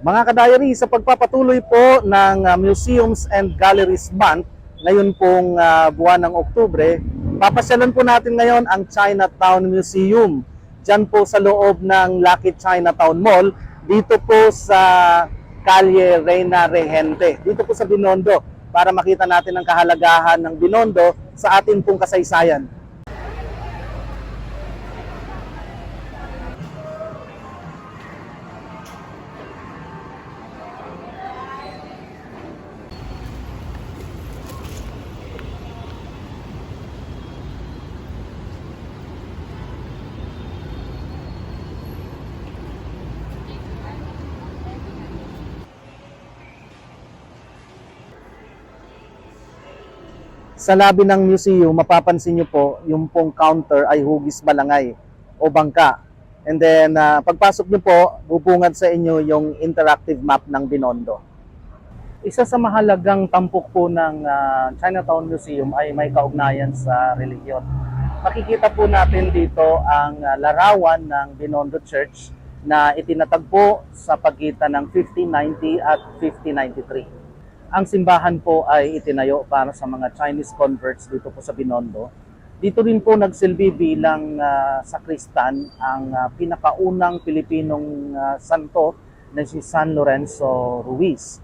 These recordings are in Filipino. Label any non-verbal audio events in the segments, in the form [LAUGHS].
Mga kadayari, sa pagpapatuloy po ng uh, Museums and Galleries Month, ngayon pong uh, buwan ng Oktubre, papasyalan po natin ngayon ang Chinatown Museum. Diyan po sa loob ng Lucky Chinatown Mall, dito po sa Calle Reina Regente, dito po sa Binondo, para makita natin ang kahalagahan ng Binondo sa atin pong kasaysayan. Sa labi ng museum, mapapansin nyo po, yung pong counter ay hugis balangay o bangka. And then, ah, pagpasok nyo po, bubungad sa inyo yung interactive map ng Binondo. Isa sa mahalagang tampok po ng ah, Chinatown Museum ay may kaugnayan sa religiyon. Makikita po natin dito ang ah, larawan ng Binondo Church na itinatagpo sa pagitan ng 1590 at 1593. Ang simbahan po ay itinayo para sa mga Chinese converts dito po sa Binondo. Dito rin po nagsilbi bilang ah, sakristan ang ah, pinakaunang Pilipinong ah, santo na si San Lorenzo Ruiz.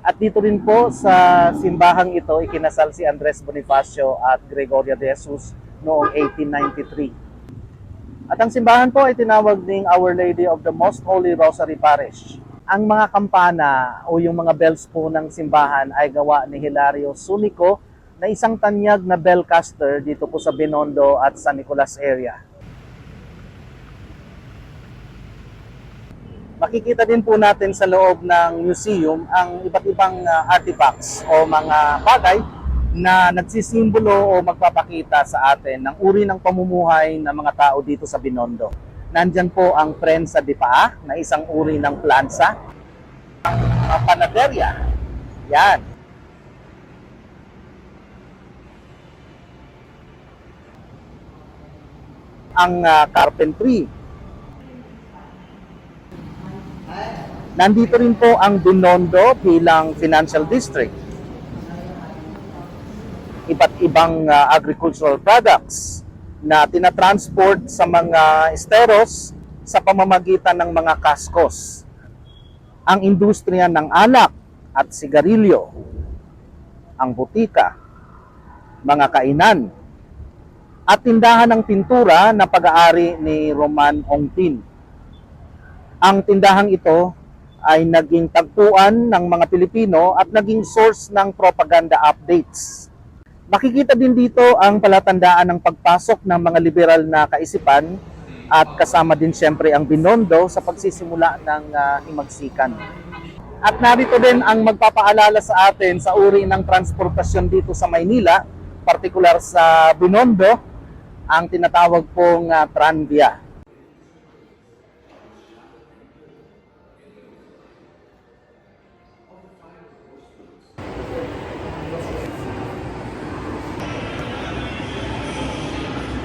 At dito rin po sa simbahang ito ikinasal si Andres Bonifacio at Gregoria de Jesus noong 1893. At ang simbahan po ay tinawag ding Our Lady of the Most Holy Rosary Parish. Ang mga kampana o yung mga bells po ng simbahan ay gawa ni Hilario Sunico na isang tanyag na bellcaster dito po sa Binondo at San Nicolas area. Makikita din po natin sa loob ng museum ang iba't ibang uh, artifacts o mga bagay na nagsisimbolo o magpapakita sa atin ng uri ng pamumuhay ng mga tao dito sa Binondo. Nandyan po ang Prensa de Paa na isang uri ng plansa. Ang panaderia. Yan. Ang uh, carpentry. Nandito rin po ang Binondo bilang financial district. Iba't ibang uh, agricultural products na tinatransport sa mga esteros sa pamamagitan ng mga kaskos. Ang industriya ng alak at sigarilyo, ang butika, mga kainan, at tindahan ng pintura na pag-aari ni Roman Ongpin. Ang tindahang ito ay naging tagpuan ng mga Pilipino at naging source ng propaganda updates. Makikita din dito ang palatandaan ng pagpasok ng mga liberal na kaisipan at kasama din siyempre ang Binondo sa pagsisimula ng ah, himagsikan. At narito din ang magpapaalala sa atin sa uri ng transportasyon dito sa Maynila, partikular sa Binondo, ang tinatawag pong ah, tranvia.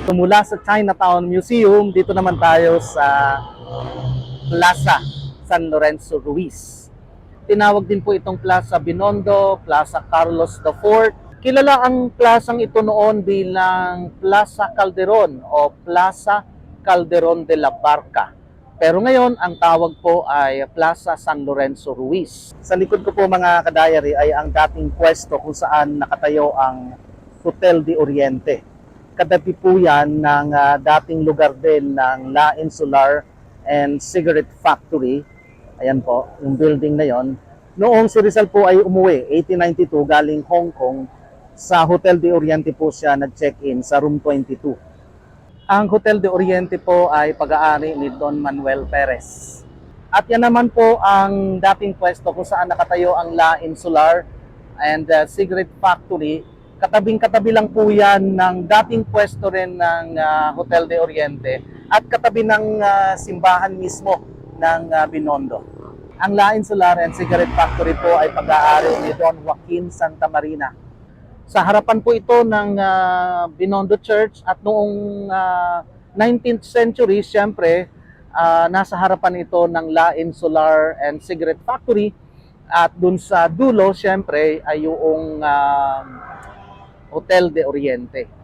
So, mula sa Chinatown Museum, dito naman tayo sa Plaza San Lorenzo Ruiz. Tinawag din po itong Plaza Binondo, Plaza Carlos IV. Kilala ang plasang ito noon bilang Plaza Calderon o Plaza Calderon de la Barca. Pero ngayon, ang tawag po ay Plaza San Lorenzo Ruiz. Sa likod ko po mga kadayari ay ang dating pwesto kung saan nakatayo ang Hotel de Oriente katabi po yan ng ah, dating lugar din ng La Insular and Cigarette Factory. Ayan po, yung building na yon. Noong si Rizal po ay umuwi, 1892, galing Hong Kong, sa Hotel de Oriente po siya nag-check-in sa room 22. Ang Hotel de Oriente po ay pag-aari ni Don Manuel Perez. At yan naman po ang dating pwesto kung saan nakatayo ang La Insular and uh, Cigarette Factory katabing katabi lang po yan ng dating pwesto rin ng ah, Hotel de Oriente at katabi ng ah, simbahan mismo ng ah, Binondo. Ang La Insular and Cigarette Factory po ay pag-aari ni Don Joaquin Santa Marina. Sa harapan po ito ng ah, Binondo Church at noong ah, 19th century, siyempre, Ah, nasa harapan ito ng La Insular and Cigarette Factory at dun sa dulo, syempre, ay yung ah, Hotel de Oriente.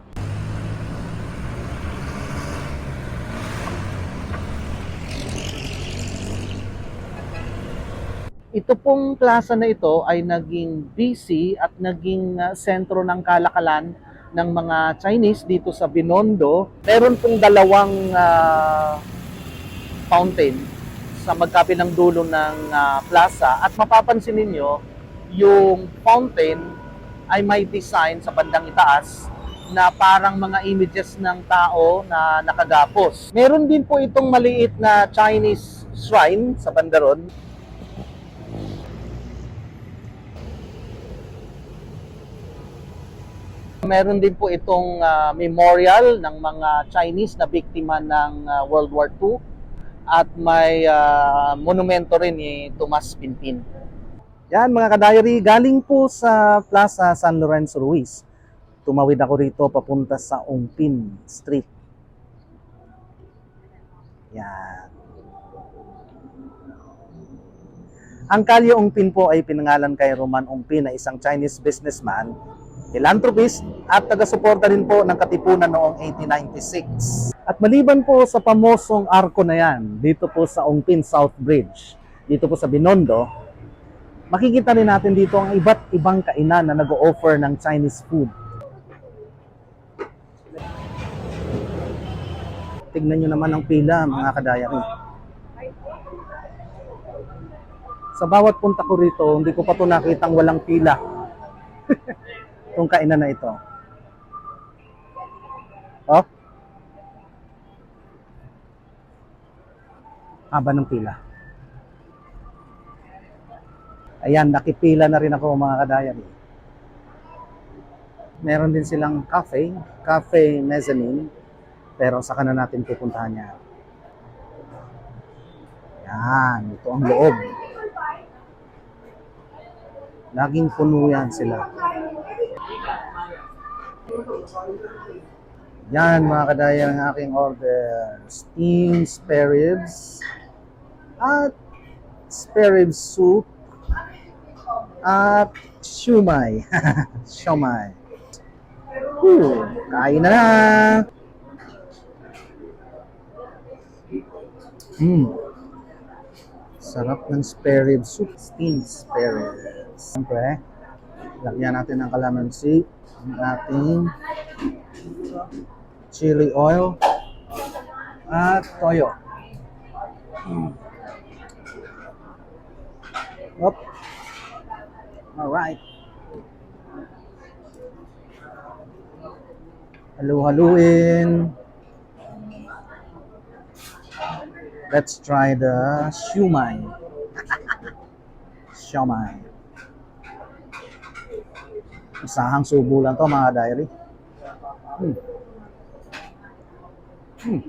Ito pong plaza na ito ay naging busy at naging ah, sentro ng kalakalan ng mga Chinese dito sa Binondo. Meron pong dalawang ah, fountain sa magkabilang dulo ng ah, plaza at mapapansin ninyo yung fountain ay may design sa bandang itaas na parang mga images ng tao na nakagapos. Meron din po itong maliit na Chinese shrine sa bandaron Meron din po itong ah, memorial ng mga Chinese na biktima ng ah, World War II at may ah, monumento rin ni Tomas Pinpin. Yan mga ka-diary, galing po sa Plaza San Lorenzo Ruiz. Tumawid ako rito papunta sa Ongpin Street. Yan. Ang Kalye Ongpin po ay pinangalan kay Roman Ongpin na isang Chinese businessman philanthropist at taga-suporta rin po ng Katipunan noong 1896. At maliban po sa pamosong arko na yan, dito po sa Ongpin South Bridge, dito po sa Binondo, makikita rin natin dito ang iba't ibang kainan na nag-o-offer ng Chinese food. Tignan nyo naman ang pila, mga kadayari. Sa bawat punta ko rito, hindi ko pa ito nakitang walang pila. [LAUGHS] itong kainan na ito. Oh. Haba ng pila. Ayan, nakipila na rin ako mga kadayan. Meron din silang cafe, cafe mezzanine, pero saka na natin pupuntahan yan. Yan, ito ang loob. Laging puno yan sila. Yan mga kadaya ng aking order. Steamed spare ribs at spare ribs soup at shumai. shumai. Whew, kain na na. Hmm. Sarap ng spare ribs soup. Steamed spare ribs. Siyempre, lagyan natin ng kalamansi ang ating chili oil at toyo. Mm. Up. All right. Halu-haluin. Let's try the shumai. Shumai. Isahang subo lang to mga diary. Hmm. Hmm.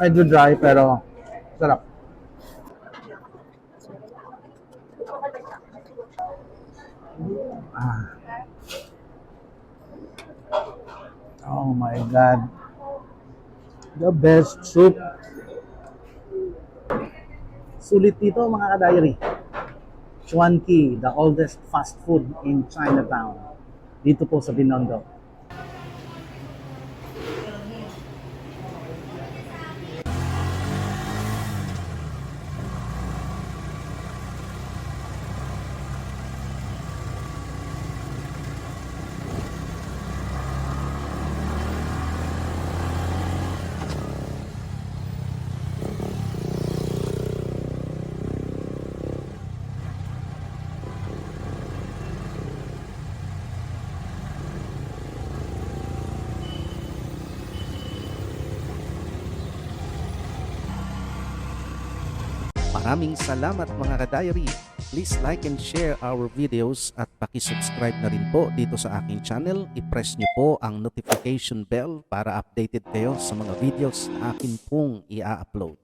Medyo dry pero sarap. Ah. Oh my God. The best soup. Sulit dito mga ka-diary. Chuanqi, the oldest fast food in Chinatown. Dito po sa Binondo. Maraming salamat mga ka-diary. Please like and share our videos at pakisubscribe na rin po dito sa aking channel. I-press nyo po ang notification bell para updated kayo sa mga videos na akin pong i-upload.